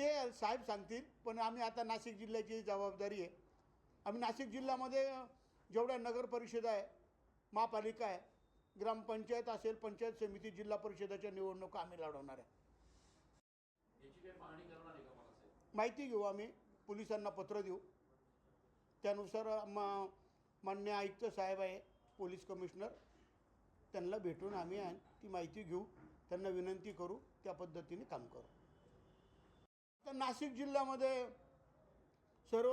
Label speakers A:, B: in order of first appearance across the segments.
A: ते साहेब सांगतील पण आम्ही आता नाशिक जिल्ह्याची जबाबदारी आहे. आम्ही नाशिक जिल्ह्यामध्ये जेवढ्या नगर परिषद आहे महापालिका आहे ग्रामपंचायत असेल पंचायत समिती जिल्हा परिषदाच्या निवडणुका आम्ही लढवणार आहे. माहिती घेऊ आम्ही पोलिसांना पत्र देऊ. त्यानुसार मा मान्य आयुक्त साहेब आहे पोलीस कमिशनर. त्यांना भेटून आम्ही ती माहिती घेऊ त्यांना विनंती करू त्या पद्धतीने काम करू. तर नाशिक जिल्ह्यामध्ये सर्व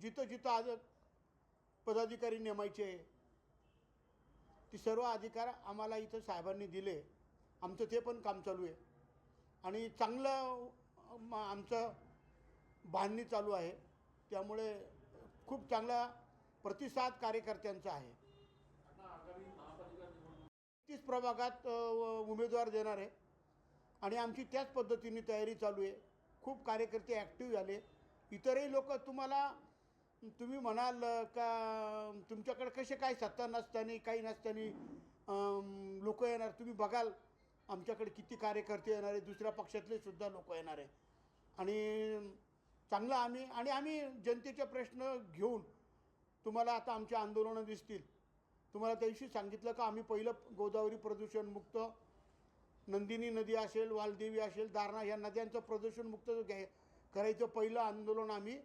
A: जिथं जिथं आज पदाधिकारी नेमायचे ती सर्व अधिकार आम्हाला इथं साहेबांनी दिले. आमचं ते पण काम चालू आहे. आणि चांगलं आमचं बांधणी चालू आहे. त्यामुळे खूप चांगला प्रतिसाद कार्यकर्त्यांचा आहे. तीस प्रभागात उमेदवार देणार आहे. आणि आमची त्याच पद्धतीने तयारी चालू आहे. खूप कार्यकर्ते ॲक्टिव्ह झाले. इतरही लोक तुम्हाला तुम्ही म्हणाल का तुमच्याकडे कसे काय सत्ता नसताना काही नसताना लोक येणार? तुम्ही बघाल आमच्याकडे किती कार्यकर्ते येणार आहे दुसऱ्या पक्षातले सुद्धा लोक येणार आहे आणि चांगलं आम्ही आणि आम्ही जनतेचे प्रश्न घेऊन तुम्हाला आता आमच्या आंदोलनं दिसतील. तुम्हाला त्या दिवशी सांगितलं का आम्ही पहिलं गोदावरी प्रदूषणमुक्त नंदिनी नदी असेल वालदेवी असेल दारणा या नद्यांचं प्रदूषणमुक्त घ्याय करायचं पहिलं आंदोलन आम्ही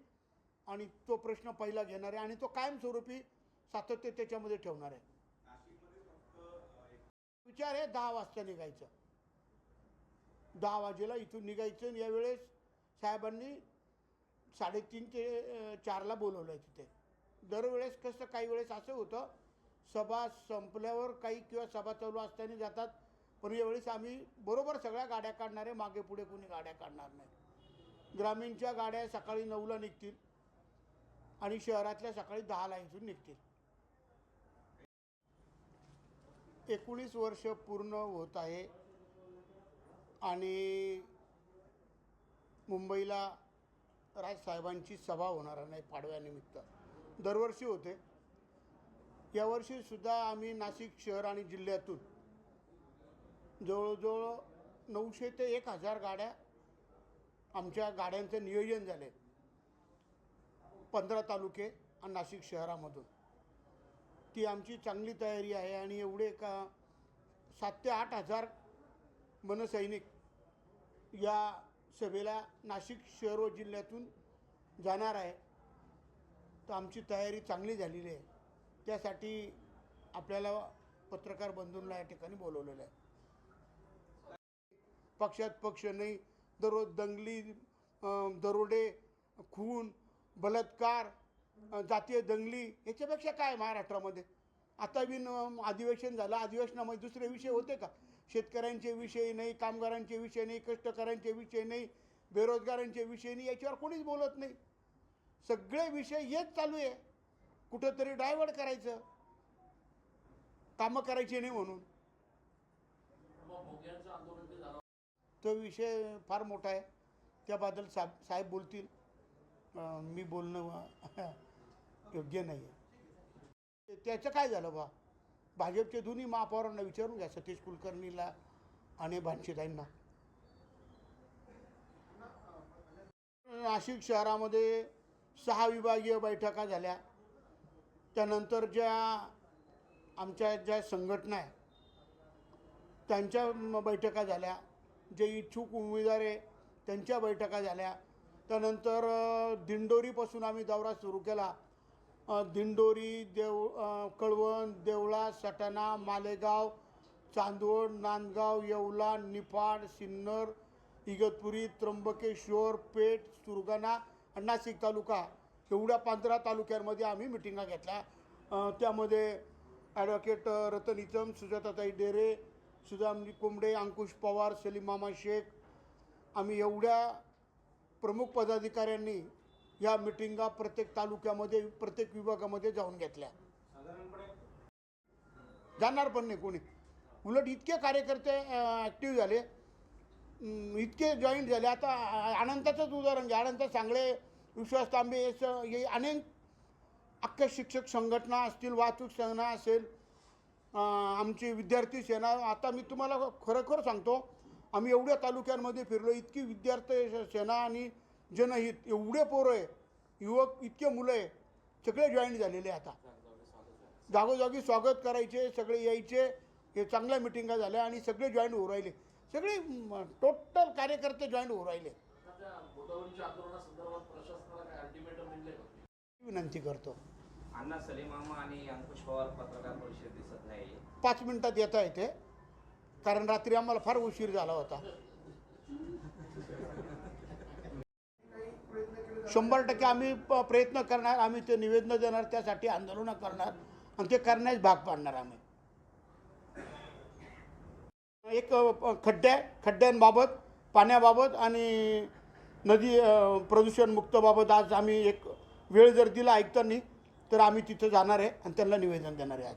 A: आणि तो प्रश्न पहिला घेणार आहे आणि तो कायमस्वरूपी सातत्य त्याच्यामध्ये ठेवणार आहे. विचार आहे दहा वाजता निघायचं. दहा वाजेला इथून निघायचं यावेळेस साहेबांनी साडेतीन ते चारला बोलवलं आहे तिथे. दरवेळेस कसं काही वेळेस असं होतं सभा संपल्यावर काही किंवा सभा चालू असताना जातात पण यावेळेस आम्ही बरोबर सगळ्या गाड्या काढणार आहे मागे पुढे कोणी गाड्या काढणार नाही. ग्रामीणच्या गाड्या सकाळी नऊला निघतील आणि शहरातल्या सकाळी दहाला इथून निघतील. एकोणीस वर्ष पूर्ण होत आहे आणि मुंबईला राजसाहेबांची सभा होणार नाही पाडव्यानिमित्त. दरवर्षी होते. यावर्षीसुद्धा आम्ही नाशिक शहर आणि जिल्ह्यातून जवळजवळ नऊशे ते एक हजार गाड्या आमच्या गाड्यांचं नियोजन झाले. पंधरा तालुके आणि नाशिक शहरामधून. ती आमची चांगली तयारी आहे आणि एवढे का सात ते आठ हजार मनसैनिक या सभेला नाशिक शहर व जिल्ह्यातून जाणार आहे. तर आमची तयारी चांगली झालेली आहे. त्यासाठी आपल्याला पत्रकार बंधूंना या ठिकाणी बोलवलेलं आहे. पक्षात पक्ष नाही. दररोज दंगली दरोडे खून बलात्कार जातीय दंगली याच्यापेक्षा काय महाराष्ट्रामध्ये? आता बिन अधिवेशन झालं. अधिवेशनामध्ये दुसरे विषय होते का? शेतकऱ्यांचे विषय नाही कामगारांचे विषय नाही कष्टकऱ्यांचे विषय नाही बेरोजगारांचे विषय नाही याच्यावर कोणीच बोलत नाही. सगळे विषय हेच चालू आहे. कुठंतरी डायव्हर्ट करायचं. कामं करायची नाही म्हणून
B: मग भोग्यांचं आंदोलन ते झालं
A: तो विषय फार मोठा आहे. त्याबद्दल साहेब साहेब बोलतील. मी बोलणं योग्य नाही आहे त्याचं काय झालं बा? भाजपचे दोन्ही महापौरांना विचारून घ्या सतीश कुलकर्णीला आणि भानशीताईंना नाशिक शहरामध्ये सहा विभागीय बैठका झाल्या. त्यानंतर ज्या आमच्या ज्या संघटना आहे त्यांच्या बैठका झाल्या. जे इच्छुक उमेदवार आहे त्यांच्या बैठका झाल्या. त्यानंतर दिंडोरीपासून आम्ही दौरा सुरू केला. दिंडोरी देव कळवण देवळा सटाणा मालेगाव चांदवड नांदगाव येवला निफाड सिन्नर इगतपुरी त्र्यंबकेश्वर पेठ सुरगाणा आणि नाशिक तालुका. एवढ्या पंधरा तालुक्यांमध्ये आम्ही मिटिंगा घेतल्या. त्यामध्ये ॲडव्होकेट रतन इचम सुजाताताई डेरे सुदामनी कोंबडे अंकुश पवार सलीम मामा शेख आम्ही एवढ्या प्रमुख पदाधिकाऱ्यांनी या मिटिंगा प्रत्येक तालुक्यामध्ये प्रत्येक विभागामध्ये जाऊन घेतल्या. जाणार पण नाही कोणी. उलट इतके कार्यकर्ते ॲक्टिव्ह झाले. इतके जॉईंट झाले. आता अनंताचंच उदाहरण घ्या. अनंत सांगळे विश्वास तांबे हे स- अनेक अख्ख्या शिक्षक संघटना असतील वाहतूक संघटना असेल आमची विद्यार्थी सेना आता मी तुम्हाला खरोखर सांगतो आम्ही एवढ्या तालुक्यांमध्ये फिरलो इतकी विद्यार्थी सेना आणि जनहित एवढे पोरं आहे युवक इतके मुलं आहे सगळे जॉईन झालेले आता. जागोजागी स्वागत करायचे सगळे यायचे हे चांगल्या मिटिंगा झाल्या आणि सगळे जॉईन होऊ राहिले. सगळे टोटल कार्यकर्ते जॉईन होऊ राहिले. विनंती करतो.
C: अण्णा आणि अंकुश पवार पत्रकार परिषद दिसत नाही.
A: पाच मिनिटात येता येते कारण रात्री आम्हाला फार उशीर झाला होता. शंभर टक्के आम्ही प- प्रयत्न करणार आम्ही ते निवेदन देणार त्यासाठी आंदोलनं करणार आणि ते करण्यास भाग पाडणार आम्ही. एक खड्डे खड्ड्या खड्ड्यांबाबत पाण्याबाबत आणि नदी प्रदूषण प्रदूषणमुक्तबाबत आज आम्ही एक वेळ जर दिला ऐकताना तर आम्ही तिथं जाणार आहे आणि त्यांना निवेदन देणार आहे आज.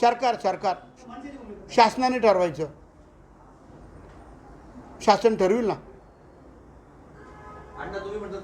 A: सरकार सरकार. शासनाने ठरवायचं. शासन ठरविल ना.
D: अण्णा तुम्ही म्हणतात